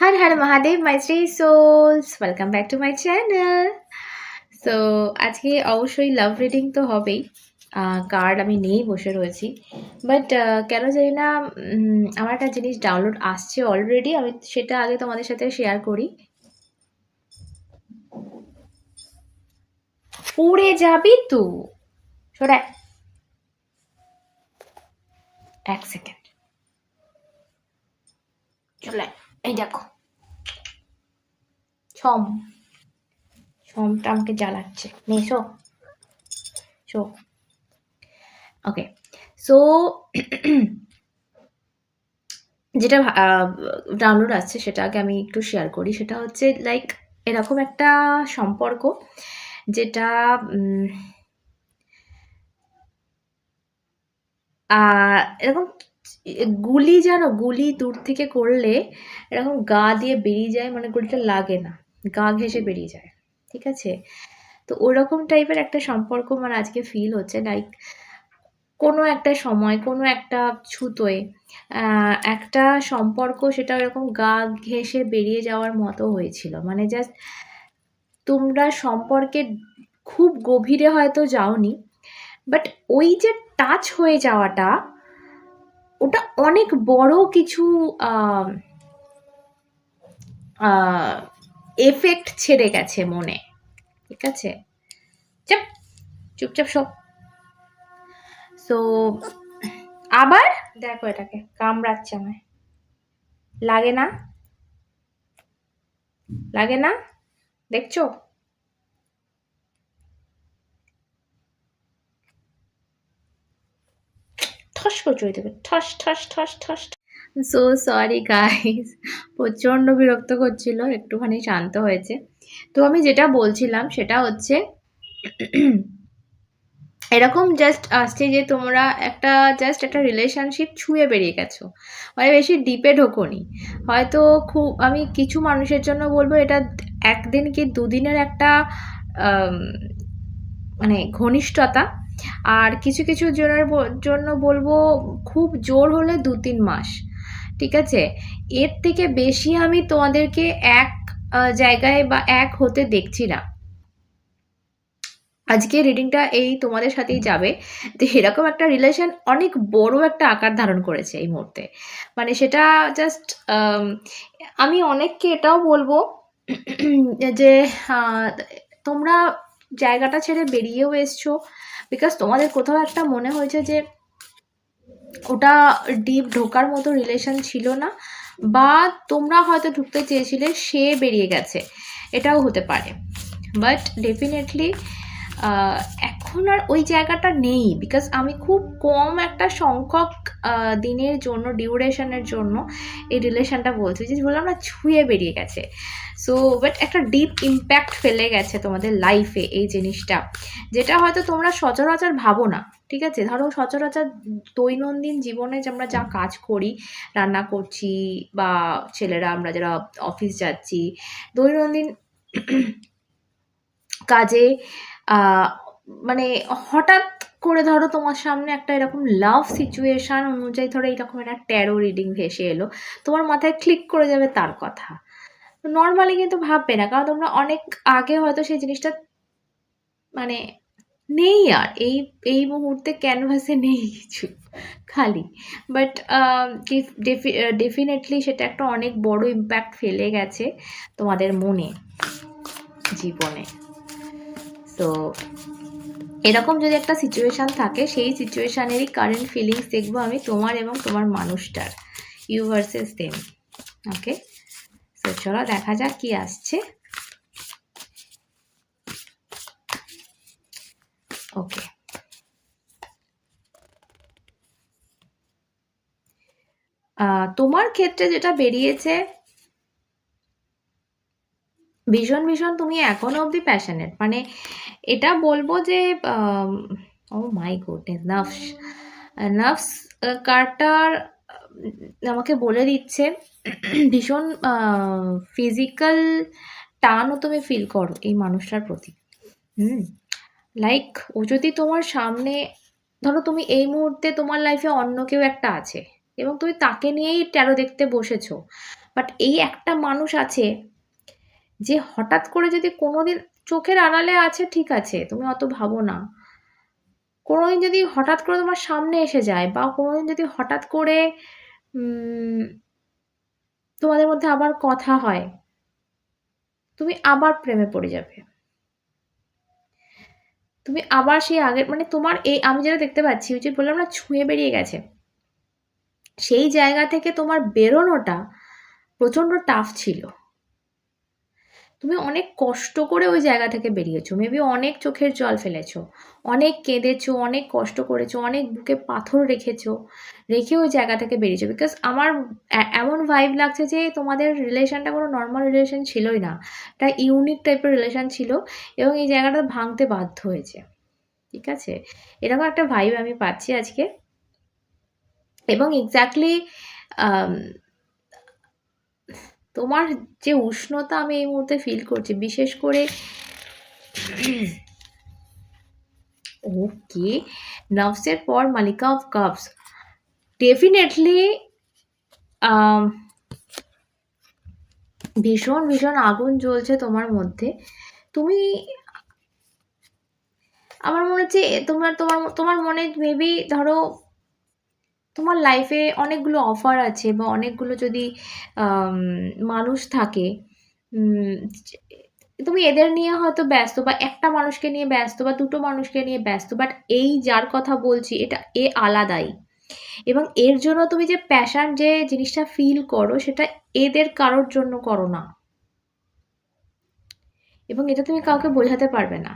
Har Har Mahadev my Shri souls welcome back to my channel so আজকে অবশ্যই love reading তো হবেই। কার্ড আমি নিয়েই বসে রয়েছি। বাট কেন জানি না আমার একটা জিনিস ডাউনলোড আসছে অলরেডি আমি সেটা আগে তোমাদের সাথে শেয়ার করি। পড়ে যাবি তো। সরাই এক সেকেন্ড চলে। এই দেখো। ছম ছমটা আমাকে জ্বালাচ্ছে। নে শো ওকে সো যেটা ডাউনলোড আসছে, সেটা আগে আমি একটু শেয়ার করি। সেটা হচ্ছে লাইক এরকম একটা সম্পর্ক যেটা এরকম গুলি জানো, গুলি দূর থেকে করলে এরকম গা দিয়ে বেরিয়ে যায় মানে গুলিটা লাগে না, গা ঘেঁষে বেরিয়ে যায়, ঠিক আছে? তো ওরকম টাইপের একটা সম্পর্ক মানে আজকে ফিল হচ্ছে লাইক কোনো একটা সময়, কোনো একটা ছুতোয় একটা সম্পর্ক সেটা ওরকম গা ঘেঁষে বেরিয়ে যাওয়ার মতো হয়েছিল মানে জাস্ট তোমরা সম্পর্কে খুব গভীরে হয়তো যাওনি বাট ওই যে টাচ হয়ে যাওয়াটা ওটা অনেক বড় কিছু এফেক্ট ছেড়ে গেছে মনে। ঠিক আছে? চাপ, চুপচাপ সব সো আবার? দেখো এটাকে, কামড়াচ্ছে আমায়। লাগে না? লাগে না? দেখছ? ঠস করে দেবে। ঠস ঠস ঠস ঠস সো সরি গাইস প্রচণ্ড বিরক্ত করছিল, একটুখানি শান্ত হয়েছে। তো আমি যেটা বলছিলাম, সেটা হচ্ছে, এরকম জাস্ট আসছে যে তোমরা একটা জাস্ট একটা রিলেশনশিপ ছুঁয়ে বেরিয়ে গেছো। মানে বেশি ডিপে ঢোকোনি। হয়তো খুব, আমি কিছু মানুষের জন্য বলব, এটা একদিন কি দুদিনের একটা মানে ঘনিষ্ঠতা আর কিছু কিছু জনের জন্য বলব খুব জোর হলে দু তিন মাস, ঠিক আছে? এর থেকে বেশি আমি তোমাদেরকে এক জায়গায় বা এক হতে দেখছি না। আজকে রিডিংটা এই তোমাদের সাথেই যাবে। তো এরকম একটা রিলেশন অনেক বড় একটা আকার ধারণ করেছে এই মুহূর্তে। মানে সেটা জাস্ট আমি অনেককে এটাও বলব যে তোমরা জায়গাটা ছেড়ে বেরিয়েও এসছো। বিকজ তোমাদের কোথাও একটা মনে হয়েছে যে ওটা ডিপ ঢোকার মতো রিলেশন ছিল না, বা তোমরা হয়তো ঢুকতে চেয়েছিলে সে বেরিয়ে গেছে, এটাও হতে পারে। বাট ডেফিনেটলি এখন আর ওই জায়গাটা নেই বিকজ আমি খুব কম একটা সংখ্যক দিনের জন্য ডিউরেশনের জন্য এই রিলেশনটা বলছি, যে বললাম না ছুঁয়ে বেরিয়ে গেছে। সো বাট একটা ডিপ ইম্প্যাক্ট ফেলে গেছে তোমাদের লাইফে এই জিনিসটা। যেটা হয়তো তোমরা সচরাচর ভাবো না, ঠিক আছে? ধরো সচরাচর দৈনন্দিন জীবনে যে আমরা যা কাজ করি, রান্না করছি বা ছেলেরা আমরা যারা অফিস যাচ্ছি, দৈনন্দিন কাজে মানে হঠাৎ করে ধরো তোমার সামনে একটা এরকম লাভ সিচুয়েশান অনুযায়ী ধরো এইরকম একটা ট্যারো রিডিং ভেসে এলো, তোমার মাথায় ক্লিক করে যাবে তার কথা। নর্মালি কিন্তু ভাববে না। কারণ তোমরা অনেক আগে হয়তো সেই জিনিসটা মানে নেই আর। এই এই মুহূর্তে ক্যানভাসে নেই কিছু, খালি। বাট ডেফিনেটলি সেটা একটা অনেক বড় ইম্প্যাক্ট ফেলে গেছে তোমাদের মনে, জীবনে। তো এরকম যদি একটা সিচুয়েশান থাকে, সেই সিচুয়েশানেরই কারেন্ট ফিলিংস দেখব আমি তোমার এবং তোমার মানুষটার। ইউ ভার্সেস দেম ওকে তো চলো দেখা যাক কি আসছে। ওকে তোমার ক্ষেত্রে যেটা বেরিয়েছে, ভীষণ ভীষণ তুমি এখনও অবধি প্যাশনেট মানে এটা বলব যে ও মাই গুডনেস নাফস নাফস কার্ডটার আমাকে বলে দিচ্ছে, ভীষণ ফিজিক্যাল টানও তুমি ফিল করো এই মানুষটার প্রতি। হুম লাইক ও যদি তোমার সামনে, ধরো তুমি এই মুহূর্তে তোমার লাইফে অন্য কেউ একটা আছে এবং তুমি তাকে নিয়েই ট্যারো দেখতে বসেছো বাট এই একটা মানুষ আছে যে হঠাৎ করে যদি কোনোদিন চোখের আড়ালে আছে, ঠিক আছে, তুমি অত ভাবো না। কোনোদিন যদি হঠাৎ করে তোমার সামনে এসে যায় বা কোনোদিন যদি হঠাৎ করে তোমাদের মধ্যে আবার কথা হয়, তুমি আবার প্রেমে পড়ে যাবে। তুমি আবার সেই আগের মানে তোমার এই, আমি যেটা দেখতে পাচ্ছি যে বললাম না, ছুঁয়ে বেরিয়ে গেছে। সেই জায়গা থেকে তোমার বেরোনোটা প্রচণ্ড টাফ ছিল। তুমি অনেক কষ্ট করে ওই জায়গা থেকে বেরিয়েছো মেবি অনেক চোখের জল ফেলেছো, অনেক কেঁদেছো, অনেক কষ্ট করেছ, অনেক বুকে পাথর রেখেছো, রেখে ওই জায়গা থেকে বেরিয়েছো বিকজ আমার এমন ভাইব লাগছে যে তোমাদের রিলেশনটা কোনো নর্মাল রিলেশন ছিলই না, একটা ইউনিক টাইপের রিলেশন ছিল এবং এই জায়গাটা ভাঙতে বাধ্য হয়েছে, ঠিক আছে? এরকম একটা ভাইব আমি পাচ্ছি আজকে, এবং এক্স্যাক্টলি তোমার যে উষ্ণতা আমি এই মুহূর্তে ফিল করছি, বিশেষ করে ওকে নার্ভসের পর মালিকা অফ কাপস ডেফিনেটলি ভীষণ ভীষণ আগুন জ্বলছে তোমার মধ্যে। তুমি, আমার মনে হচ্ছে, তোমার তোমার তোমার মনে মেবি ধরো তোমার লাইফে অনেকগুলো অফার আছে বা অনেকগুলো যদি মানুষ থাকে তুমি এদের নিয়ে হয়তো ব্যস্ত বা একটা মানুষকে নিয়ে ব্যস্ত বা দুটো মানুষকে নিয়ে ব্যস্ত বাট এই যার কথা বলছি, এটা এ আলাদাই। এবং এর জন্য তুমি যে প্যাশন যে জিনিসটা ফিল করো, সেটা এদের কারোর জন্য করো না। এবং এটা তুমি কাউকে বোঝাতে পারবে না।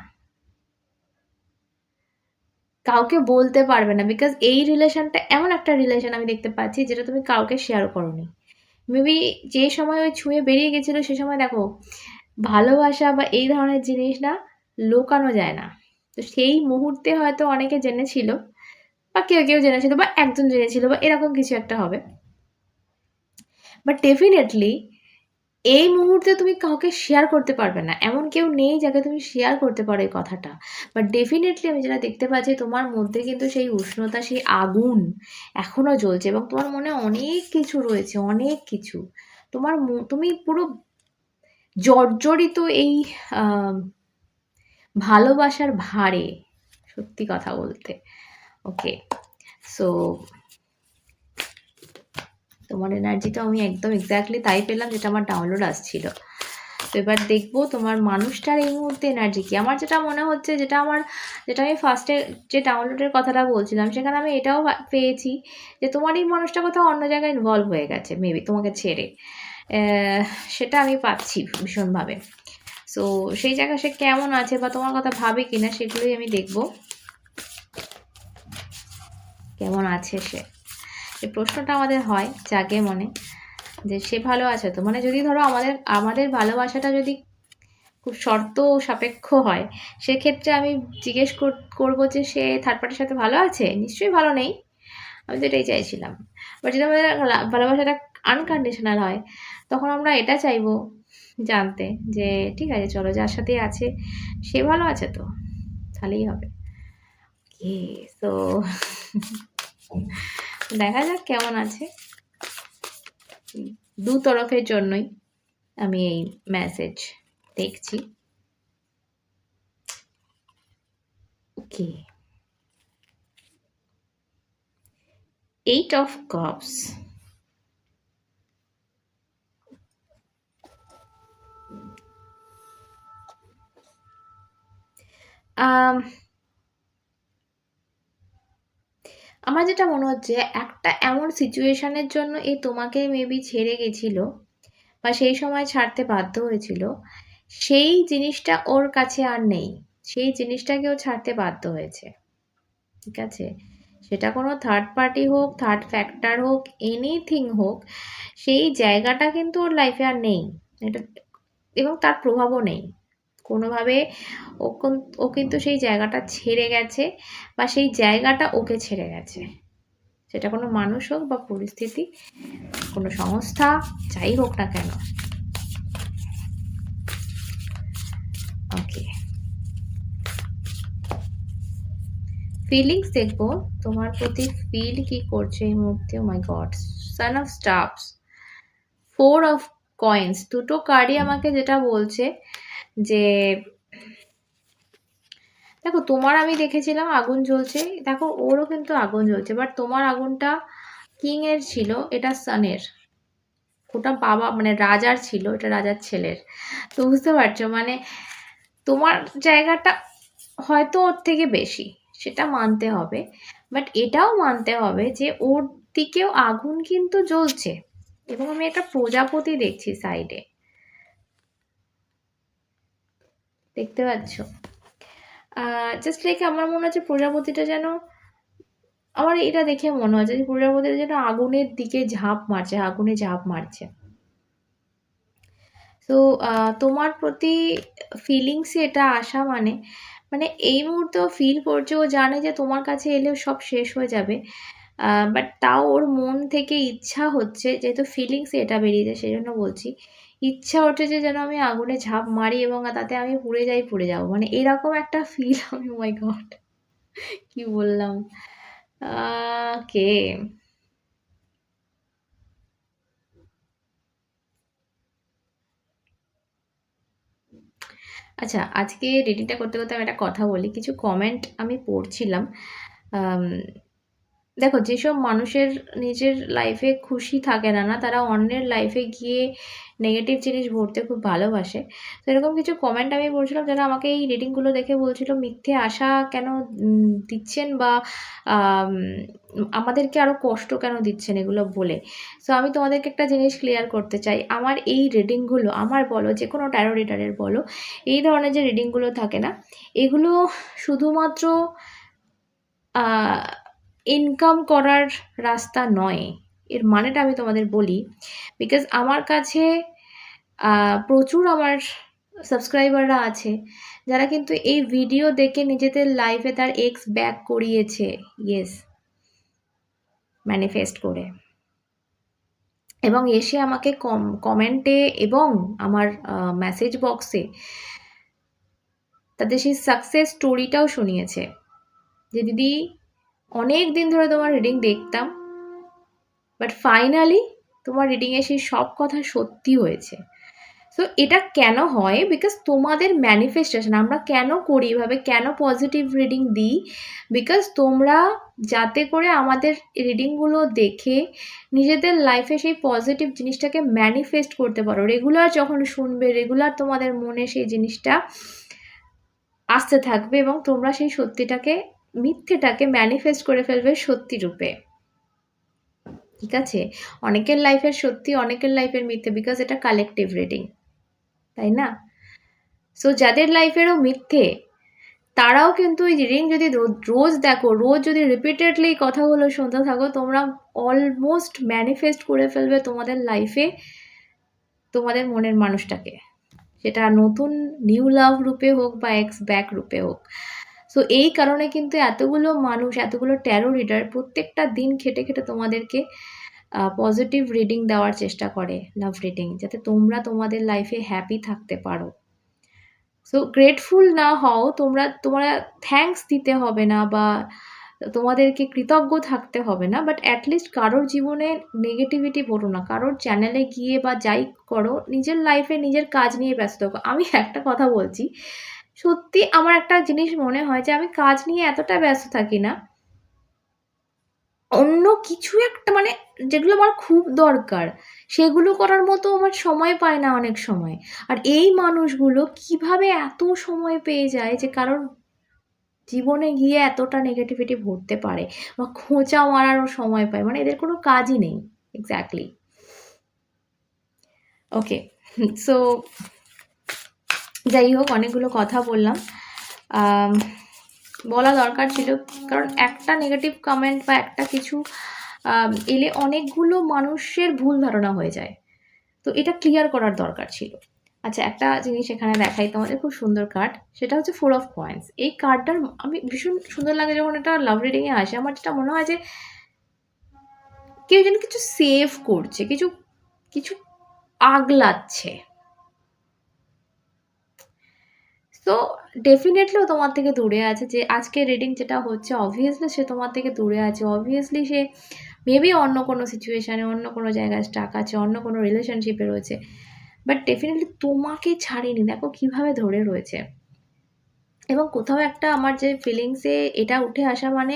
কাউকে বলতে পারবে না বিকজ এই রিলেশনটা এমন একটা রিলেশন আমি দেখতে পাচ্ছি যেটা তুমি কাউকে শেয়ার করোনি। মেবি যে সময় ওই ছুঁয়ে বেরিয়ে গেছিল সে সময় দেখো, ভালোবাসা বা এই ধরনের জিনিস না লোকানো যায় না। তো সেই মুহূর্তে হয়তো অনেকে জেনেছিল, বা কেউ কেউ জেনেছিল, বা একজন জেনেছিল, বা এরকম কিছু একটা হবে। বাট ডেফিনেটলি এই মুহূর্তে তুমি কাউকে শেয়ার করতে পারবে না। এমন কেউ নেই যাকে তুমি শেয়ার করতে পারো এই কথাটা। বাট ডেফিনেটলি আমি যেটা দেখতে পাচ্ছি, তোমার মধ্যে কিন্তু সেই উষ্ণতা, সেই আগুন এখনও জ্বলছে এবং তোমার মনে অনেক কিছু রয়েছে, অনেক কিছু। তোমার তুমি পুরো জর্জরিত এই ভালোবাসার ভারে সত্যি কথা বলতে। ওকে সো তোমার এনার্জিটা আমি একদম এক্স্যাক্টলি তাই পেলাম যেটা আমার ডাউনলোড আসছিল। তো এবার দেখব তোমার মানুষটার এই মুহূর্তে এনার্জি কি। আমার যেটা মনে হচ্ছে যেটা আমার, যেটা আমি ফার্স্টে যে ডাউনলোডের কথাটা বলছিলাম, সেখানে আমি এটাও পেয়েছি যে তোমার এই মানুষটা কোথাও অন্য জায়গায় ইনভলভ হয়ে গেছে মেবি তোমাকে ছেড়ে। সেটা আমি পাচ্ছি ভীষণভাবে। সো সেই জায়গা সে কেমন আছে বা তোমার কথা ভাবে কিনা সেগুলোই আমি দেখব। কেমন আছে সে? এই প্রশ্নটা আমাদের হয় জাগে মনে, যে সে ভালো আছে তো। মানে যদি ধরো আমাদের আমাদের ভালোবাসাটা যদি খুব শর্ত সাপেক্ষ হয়, সেক্ষেত্রে আমি জিজ্ঞেস কর- করব যে সে থার্ড পার্টির সাথে ভালো আছে? নিশ্চয়ই ভালো নেই। আমি তো এটাই চাইছিলাম। বাট যদি আমাদের ভালোবাসাটা আনকন্ডিশনাল হয়, তখন আমরা এটা চাইব জানতে যে ঠিক আছে, চলো যার সাথে আছে, সে ভালো আছে তো। তাহলেই হবে। তো দেখা যাক কেমন আছে। দু তরফের জন্যই আমি এই মেসেজ দেখছি। ওকে এইট অফ কাপস আমার যেটা মনে হচ্ছে, একটা এমন সিচুয়েশনের জন্য এ তোমাকে মেবি ছেড়ে গেছিল বা সেই সময় ছাড়তে বাধ্য হয়েছিল, সেই জিনিসটা ওর কাছে আর নেই। সেই জিনিসটাকে ও ছাড়তে বাধ্য হয়েছে। ঠিক আছে? সেটা কোনো থার্ড পার্টি হোক থার্ড ফ্যাক্টর হোক এনিথিং হোক, সেই জায়গাটা কিন্তু ওর লাইফে আর নেই। এটা, এবং তার প্রভাবও নেই। কোনোভাবে ও ও কিন্তু সেই জায়গাটা ছেড়ে গেছে বা সেই জায়গাটা ওকে ছেড়ে গেছে। সেটা কোনো মানুষ হোক বা পরিস্থিতি, কোনো সংস্থা, যাই হোক না কেন। ওকে ফিলিংস দেখব। তোমার প্রতি ফিল কি করছে এই মুহূর্তে? My god son of staffs four of coins দুটো কার্ডই আমাকে যেটা বলছে যে, দেখো তোমার আমি দেখেছিলাম আগুন জ্বলছে। দেখো ওরও কিন্তু আগুন জ্বলছে বাট তোমার আগুনটা কিং এর ছিল? এটা সানের। ওটা বাবা মানে রাজার ছিল, এটা রাজার ছেলের। তো বুঝতে পারছ? মানে তোমার জায়গাটা হয়তো ওর থেকে বেশি, সেটা মানতে হবে। বাট এটাও মানতে হবে যে ওর দিকেও আগুন কিন্তু জ্বলছে। এবং আমি একটা প্রজাপতি দেখছি সাইডে দেখতে পাচ্ছ? জাস্ট লাইক আমার মনে হচ্ছে প্রজাপতিটা যেন, আমার এটা দেখে মনে হচ্ছে যে প্রজাপতিটা যেন আগুনের দিকে ঝাঁপ মারছে, আগুনে ঝাঁপ মারছে। তো তোমার প্রতি ফিলিংসে এটা আসা মানে মানে এই মুহূর্তেও ফিল করছে, ও জানে যে তোমার কাছে এলেও সব শেষ হয়ে যাবে। বাট তাও ওর মন থেকে ইচ্ছা হচ্ছে, যেহেতু ফিলিংসে এটা বেরিয়েছে সেই জন্য বলছি। ইচ্ছা ওঠে যে যেন আমি আগুনে ঝাঁপ মারি এবং তাতে আমি পুড়ে যাই, পুড়ে যাব। মানে এরকম একটা ফিল আমি মাই গড কি বললাম? কে? আচ্ছা আজকে রিডিংটা করতে করতে আমি একটা কথা বলি। কিছু কমেন্ট আমি পড়ছিলাম দেখো, যেসব মানুষের নিজের লাইফে খুশি থাকে না না, তারা অন্যের লাইফে গিয়ে নেগেটিভ জিনিস ভরতে খুব ভালোবাসে। তো এরকম কিছু কমেন্ট আমি বলছিলাম যারা আমাকে এই রিডিংগুলো দেখে বলছিল, মিথ্যে আশা কেন দিচ্ছেন বা আমাদেরকে আরও কষ্ট কেন দিচ্ছেন এগুলো বলে? সো আমি তোমাদেরকে একটা জিনিস ক্লিয়ার করতে চাই। আমার এই রিডিংগুলো আমার বলো যে কোনো ট্যারো রিডারের বলো, এই ধরনের যে রিডিংগুলো থাকে না, এগুলো শুধুমাত্র ইনকাম করার রাস্তা নয়। এর মানেটা আমি তোমাদের বলি। বিকজ আমার কাছে প্রচুর আমার সাবস্ক্রাইবাররা আছে, যারা কিন্তু এই ভিডিও দেখে নিজেদের লাইফে তার এক্স ব্যাক করিয়েছে। ইয়েস ম্যানিফেস্ট করে। এবং এসে আমাকে কম কমেন্টে এবং আমার মেসেজ বক্সে তাদের সেই সাকসেস স্টোরিটাও শুনিয়েছে। যে দিদি অনেক দিন ধরে তোমার রিডিং দেখতাম বাট ফাইনালি তোমার রিডিংয়ে সেই সব কথা সত্যি হয়েছে। সো এটা কেন হয়? বিকজ তোমাদের ম্যানিফেস্টেশন আমরা কেন করি এভাবে? কেন পজিটিভ রিডিং দিই? বিকজ তোমরা যাতে করে আমাদের রিডিংগুলো দেখে নিজেদের লাইফে সেই পজিটিভ জিনিসটাকে ম্যানিফেস্ট করতে পারো। রেগুলার যখন শুনবে রেগুলার তোমাদের মনে সেই জিনিসটা আসতে থাকবে এবং তোমরা সেই সত্যিটাকে মিথ্যেটাকে ম্যানিফেস্ট করে ফেলবে সত্যি রূপে। ঠিক আছে? অনেকের লাইফের সত্যি, অনেকের লাইফের মিথ্যে বিকজ এটা কালেকটিভ রিডিং তাই না? সো যাদের লাইফেরও মিথ্যে, তারাও কিন্তু ওই রিডিং যদি রোজ দেখো, রোজ যদি রিপিটেডলি কথাগুলো শুনতে থাকো, তোমরা অলমোস্ট ম্যানিফেস্ট করে ফেলবে তোমাদের লাইফে তোমাদের মনের মানুষটাকে। সেটা নতুন নিউ লাভ রূপে হোক বা এক্স ব্যাক রূপে হোক। সো এই কারণে কিন্তু এতগুলো মানুষ, এতগুলো ট্যারো রিডার প্রত্যেকটা দিন খেটে খেটে তোমাদেরকে পজিটিভ রিডিং দেওয়ার চেষ্টা করে লাভ রিডিং যাতে তোমরা তোমাদের লাইফে হ্যাপি থাকতে পারো। সো গ্রেটফুল না হও, তোমরা তোমরা থ্যাংকস দিতে হবে না বা তোমাদেরকে কৃতজ্ঞ থাকতে হবে না বাট অ্যাটলিস্ট কারোর জীবনে নেগেটিভিটি ভরো না। কারোর চ্যানেলে গিয়ে বা যাই করো, নিজের লাইফে নিজের কাজ নিয়ে ব্যস্ত আমি একটা কথা বলছি সত্যি আমার একটা জিনিস মনে হয় যে আমি কাজ নিয়ে এতটা ব্যস্ত থাকি না। অন্য কিছু একটা মানে যেগুলো আমার খুব দরকার, সেগুলো করার মতো আমার সময় পায় না অনেক সময়। আর এই মানুষগুলো কীভাবে এত সময় পেয়ে যায় যে কারোর জীবনে গিয়ে এতটা নেগেটিভিটি ভরতে পারে বা খোঁচা মারারও সময় পায়? মানে এদের কোনো কাজই নেই। এক্স্যাক্টলি ওকে সো যাই হোক অনেকগুলো কথা বললাম। বলা দরকার ছিল, কারণ একটা নেগেটিভ কমেন্ট বা একটা কিছু এলে অনেকগুলো মানুষের ভুল ধারণা হয়ে যায়। তো এটা ক্লিয়ার করার দরকার ছিল। আচ্ছা একটা জিনিস এখানে দেখাই তোমাদের, খুব সুন্দর কার্ড সেটা হচ্ছে ফোর অফ পয়েন্টস এই কার্ডটার আমি ভীষণ সুন্দর লাগে যখন এটা লাভ রিডিংয়ে আসে। আমার যেটা মনে হয় যে, কেউ যেন কিছু সেভ করছে, কিছু কিছু আগলাচ্ছে। তো ডেফিনেটলিও তোমার থেকে দূরে আছে যে আজকে রিডিং যেটা হচ্ছে অবভিয়াসলি সে তোমার থেকে দূরে আছে। অবভিয়াসলি সে মেবি অন্য কোনো সিচুয়েশানে অন্য কোনো জায়গায় স্টাক আছে, অন্য কোনো রিলেশনশিপে রয়েছে। বাট ডেফিনেটলি তোমাকে ছাড়েনি। দেখো কীভাবে ধরে রয়েছে। এবং কোথাও একটা আমার যে ফিলিংসে এটা উঠে আসা মানে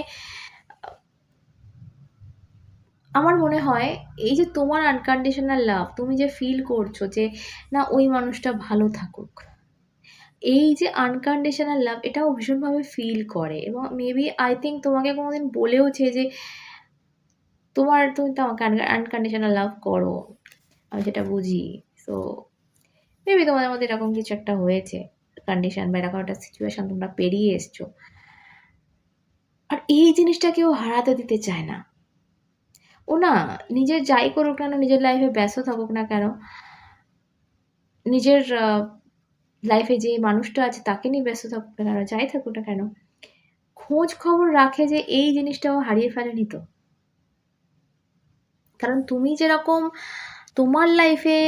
আমার মনে হয় এই যে তোমার আনকন্ডিশনাল লাভ তুমি যে ফিল করছ যে না, ওই মানুষটা ভালো থাকুক। এই যে আনকন্ডিশনাল লাভ এটাও ভীষণভাবে ফিল করে এবং মেবি আই থিঙ্ক তোমাকে কোনোদিন বলেওছে যে তোমার, তুমি তো আমাকে আনকন্ডিশনাল লাভ করো, আমি যেটা বুঝি। সো মেবি তোমাদের মধ্যে এরকম কিছু একটা হয়েছে কন্ডিশন বা এরকম একটা সিচুয়েশন তোমরা পেরিয়ে এসছো। আর এই জিনিসটা কেউ হারাতে দিতে চায় না। ও না, নিজের যাই করুক না নিজের লাইফে ব্যস্ত থাকুক না কেন, নিজের লাইফে যে মানুষটা আছে, তাকে নিয়ে ব্যস্ত থাকুক না যাই থাকুক না কেন, খোঁজ খবর রাখে যে এই জিনিসটাও হারিয়ে ফেলেনি তো। কারণ তুমি যেরকম তোমার লাইফে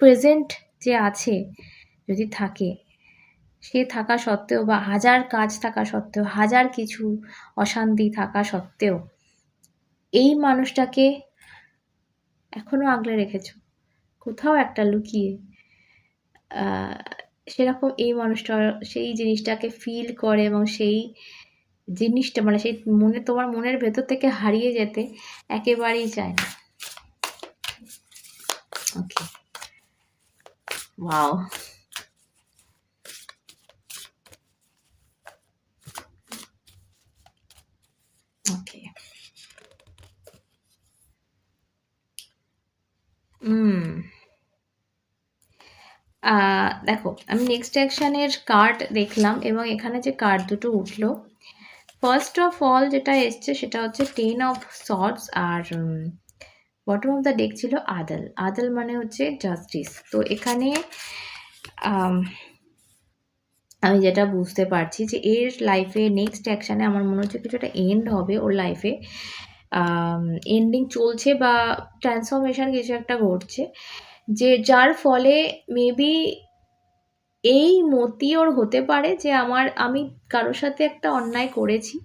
প্রেজেন্ট যে আছে, যদি থাকে, সে থাকা সত্ত্বেও বা হাজার কাজ থাকা সত্ত্বেও, হাজার কিছু অশান্তি থাকা সত্ত্বেও, এই মানুষটাকে এখনও আগলে রেখেছ। কোথাও একটা লুকিয়ে সেরকম এই মানুষটা সেই জিনিসটাকে ফিল করে এবং সেই জিনিসটা মানে সেই মনে তোমার মনের ভেতর থেকে হারিয়ে যেতে একেবারেই চায় না। ওকে ওয়াও ওকে হুম দেখো, আমি নেক্সট অ্যাকশানের কার্ড দেখলাম এবং এখানে যে কার্ড দুটো উঠল ফার্স্ট অফ অল যেটা এসছে সেটা হচ্ছে টেন অফ সর্টস আর বটম অফ দ্য ডেক ছিল আদল। আদল মানে হচ্ছে জাস্টিস তো এখানে, আমি যেটা বুঝতে পারছি যে এর লাইফে নেক্সট অ্যাকশানে আমার মনে হচ্ছে কিছুটা এন্ড হবে ওর লাইফে এন্ডিং চলছে বা ট্রান্সফরমেশন কিছু একটা ঘটছে। যে যার ফলে মেবি এই মতি ওর হতে পারে যে আমার, আমি কারোর সাথে একটা অন্যায় করেছি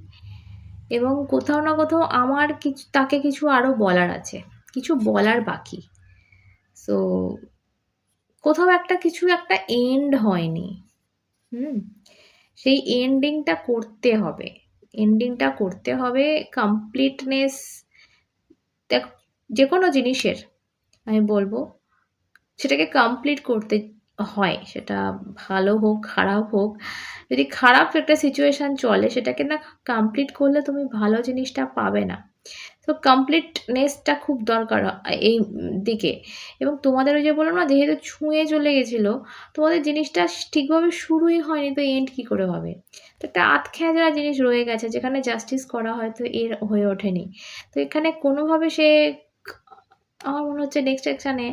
এবং কোথাও না কোথাও আমার কিছু, তাকে কিছু আরও বলার আছে, কিছু বলার বাকি। সো কোথাও একটা কিছু একটা এন্ড হয়নি। হুম? সেই এন্ডিংটা করতে হবে। এন্ডিংটা করতে হবে কমপ্লিটনেস দেখ যে কোনো জিনিসের, আমি বলব সেটাকে কমপ্লিট করতে হয়, সেটা ভালো হোক, খারাপ হোক, যদি খারাপ একটা সিচুয়েশান চলে, সেটাকে না কমপ্লিট করলে তুমি ভালো জিনিসটা পাবে না। তো কমপ্লিটনেসটা খুব দরকার এই দিকে। এবং তোমাদের ওই যে বললাম না, যেহেতু ছুঁয়ে চলে গেছিল, তোমাদের জিনিসটা ঠিকভাবে শুরুই হয়নি, তো এন্ড কী করে হবে? তো একটা আতখ্যা জিনিস রয়ে গেছে, যেখানে জাস্টিস করা হয়তো এর হয়ে ওঠেনি। তো এখানে কোনোভাবে সে, আমার মনে হচ্ছে নেক্সট অ্যাকশানে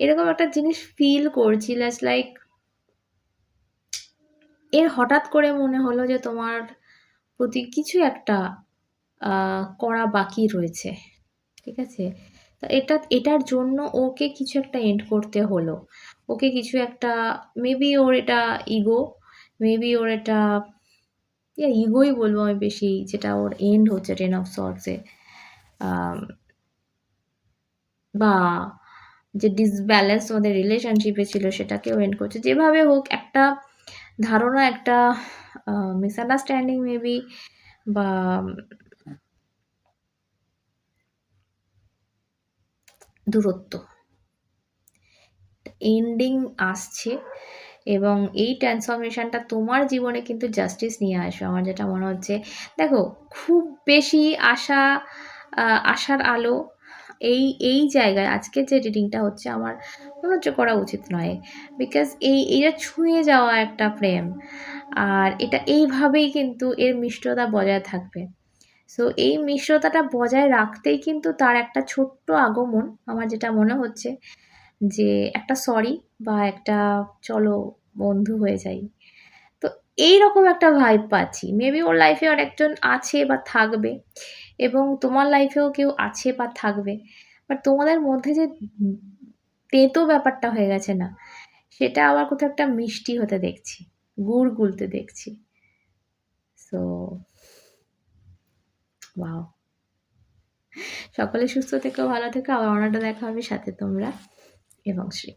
এরকম একটা জিনিস ফিল করছি লাস্ট লাইক এর হঠাৎ করে মনে হলো যে তোমার প্রতি কিছু একটা করা বাকি রয়েছে, ঠিক আছে? তা এটা, এটার জন্য ওকে কিছু একটা এন্ড করতে হলো। ওকে কিছু একটা মেবি ওর এটা ইগো মেবি ওর এটা, ইয়া ইগোই বলব আমি বেশি, যেটা ওর এন্ড হচ্ছে টেন অফ সর্টসে বা যে ডিসব্যালেন্স তোমাদের রিলেশনশিপে ছিল সেটাকেও এন্ড করছে। যেভাবে হোক, একটা ধারণা, একটা মিসআন্ডারস্ট্যান্ডিং মেবি বা, দূরত্ব। এন্ডিং আসছে এবং এই ট্রান্সফরমেশনটা তোমার জীবনে কিন্তু জাস্টিস নিয়ে আসবে। আমার যেটা মনে হচ্ছে, দেখো, খুব বেশি আশা আশার আলো এই এই জায়গায় আজকের যে রিডিংটা হচ্ছে আমার মনে হচ্ছে করা উচিত নয়। বিকজ এই এটা ছুঁয়ে যাওয়া একটা প্রেম আর এটা এইভাবেই কিন্তু এর মিষ্টতা বজায় থাকবে। সো এই মিশ্রতাটা বজায় রাখতেই কিন্তু তার একটা ছোট্ট আগমন, আমার যেটা মনে হচ্ছে যে একটা সরি বা একটা চলো বন্ধু হয়ে যাই। তো এই রকম একটা ভাইব পাচ্ছি। মেবি ওর লাইফে আর একজন আছে বা থাকবে। এবং তোমার লাইফেও কেউ আছে বা থাকবে। বাট তোমাদের মধ্যে যে তেতো ব্যাপারটা হয়ে গেছে না, সেটা আবার কোথাও একটা মিষ্টি হতে দেখছি, গুড় গুলতে দেখছি। সো ওয়াও সকলে সুস্থ থেকো, ভালো থেকো, আবার অন্যটা দেখা হবে সাথে তোমরা এবং শ্রী।